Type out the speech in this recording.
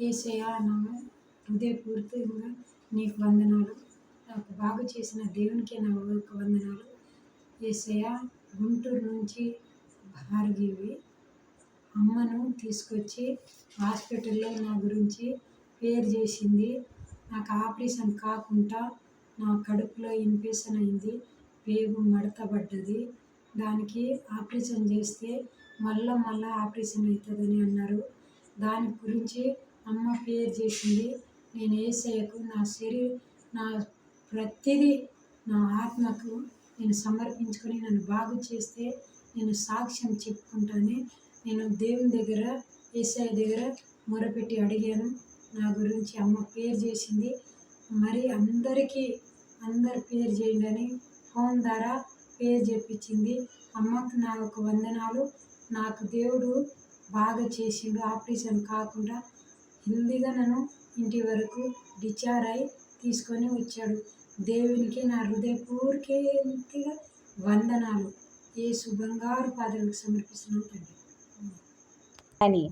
ఏసయ్యా నా హృదయపూర్తిగా నీకు వందనాలు. నాకు బాగు చేసిన దేవునికి నా యొక్క వందనాలు. ఏసయ్యా గుంటూరు నుంచి భార్గవి అమ్మను తీసుకొచ్చి హాస్పిటల్లో నా గురించి పేరు చేసింది. నాకు ఆపరేషన్ కాకుండా నా కడుపులో ఇన్ఫెక్షన్ అయింది. పేగు మడత పడ్డది దానికి ఆపరేషన్ చేస్తే మళ్ళా మళ్ళా ఆపరేషన్ అవుతుందని అన్నారు. దాని గురించి అమ్మ పేరు చేసింది. నేను ఏసయ్యకు నా శరీర నా ప్రతిదీ నా ఆత్మకు నేను సమర్పించుకొని నన్ను బాగు చేస్తే నేను సాక్ష్యం చెప్పుకుంటానే నేను దేవుని దగ్గర ఏసఐ దగ్గర మొరపెట్టి అడిగాను. నా గురించి అమ్మ పేరు చేసింది. మరి అందరికీ అందరు పేరు చేయండి అని ఫోన్ ద్వారా పేరు చెప్పించింది. అమ్మకు నా ఒక వందనాలు. నాకు దేవుడు బాగా చేసిండు. ఆపరేషన్ కాకుండా హెల్దీగా నన్ను ఇంటి వరకు అయి తీసుకొని వచ్చాడు. దేవునికి నా హృదయపూర్వకంగా వందనాలు. యేసు బంగారు పాదాలకు సమర్పిస్తున్నాను తండ్రి. అని